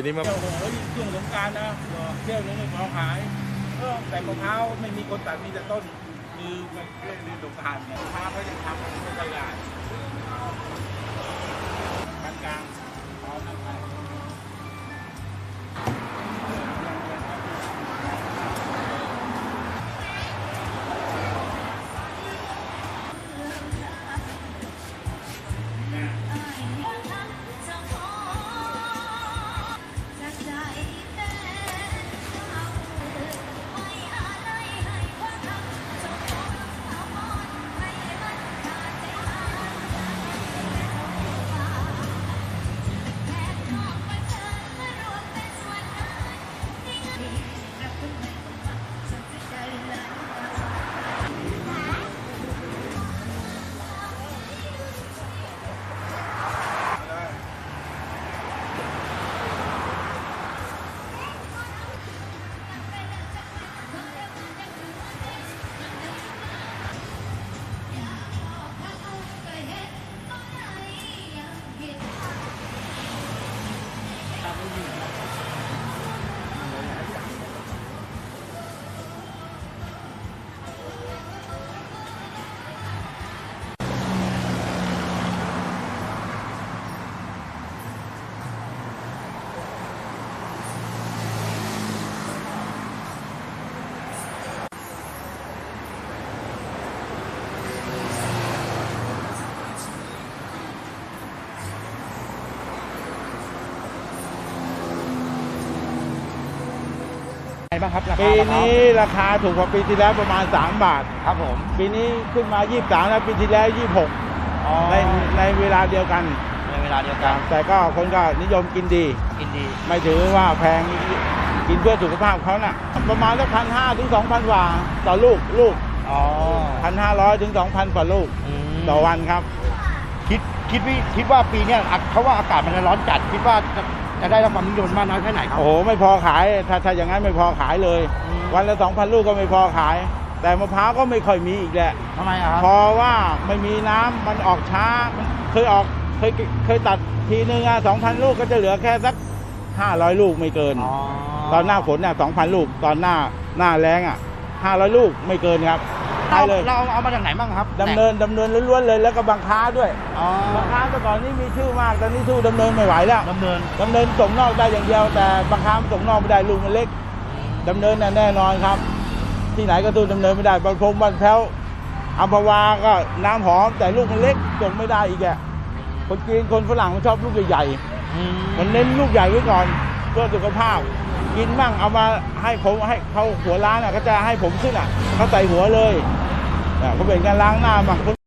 ีนี้มาเที่ยวโอ้โหช่วงสงการนะเที่ยวนึงไม่พอขายเออแต่มะพร้าวไม่มีคนตัดมีแต่ต้น คือมันเล่นฤดูกาลเนี่ยมะพร้าวเขาจะทำเป็นตลาด Thank you. ไงบ้างครับราคาปีมะพร้าวนี้ราคาถูกกว่าปีที่แล้วประมาณ 3 บาท ครับผม ปีนี้ขึ้นมา 23 แล้วปีที่แล้วอ๋อ26 ในในเวลาเดียวกัน ในเวลาเดียวคกัรันบแต่ก็คนก็นิยมกินดี กินดี ไม่ถือว่าแพง กินเพื่อสุขภาพเขาน่ะ ประมาณสักพันห้าถึงสองพันกว่าต่อลูกลูกอ๋อพันห้าร้อยถึงสองพันต่อลูกมต่อวันครับ คิดคิดวิคิดว่าปีเนี้ยอะเขาว่าอากาศมันจะร้อนจัด คิดว่า จะจะได้รับความนิยมมากน้อยแค่ไหนครับ โอ้โหไม่พอขายถ้าถ้าอย่างนั้นไม่พอขายเลย อืม วันละสองพันลูกก็ไม่พอขาย แต่มะพร้าวก็ไม่ค่อยมีอีกแหละ ทำไมอะครับเพอว่าไม่มีน้ำมันออกช้ามันเคยออกเคยเคยตัดทีนึงอะสองพันลูกก็จะเหลือแค่สักห้าร้อยลูกไม่เกินอ๋อตอนหน้าฝนเนี่ยสองพันลูก ตอนหน้าหน้าแรงอะห้าร้อยลูกไม่เกินครับ ใช่เราเลย เราเอามาจากไหนบ้างครับดำเนินดำเนินล้วนๆเลยแล้วก็บางค้าด้วยอ๋อบางค้าแต่ก่อนนี้มีชื่อมากตอนนี้สู้ดำเนินไม่ไหวแล้วดำเนินดำเนินส่งนอกได้อย่างเดียว แต่บางค้าส่งนอกไม่ได้ลูกมันเล็กดำเนินน่ะแน่นอนครับ ที่ไหนก็สู้ดำเนินไม่ได้บางพงบางแพ้วอัมพวาก็น้ำหอมแต่ลูกมันเล็กส่งไม่ได้อีกอะคนจีนคนฝรั่งมันชอบลูกใหญ่อืมๆมันเน้นลูกใหญ่ไว้ก่อนเพื่อสุขภาพ กินบ้างเอามาให้ผมให้เขาหัวร้านอะก็จะให้ผมขึ้นอะเขาใส่หัวเลยอะเขาเป็นการล้างหน้ามา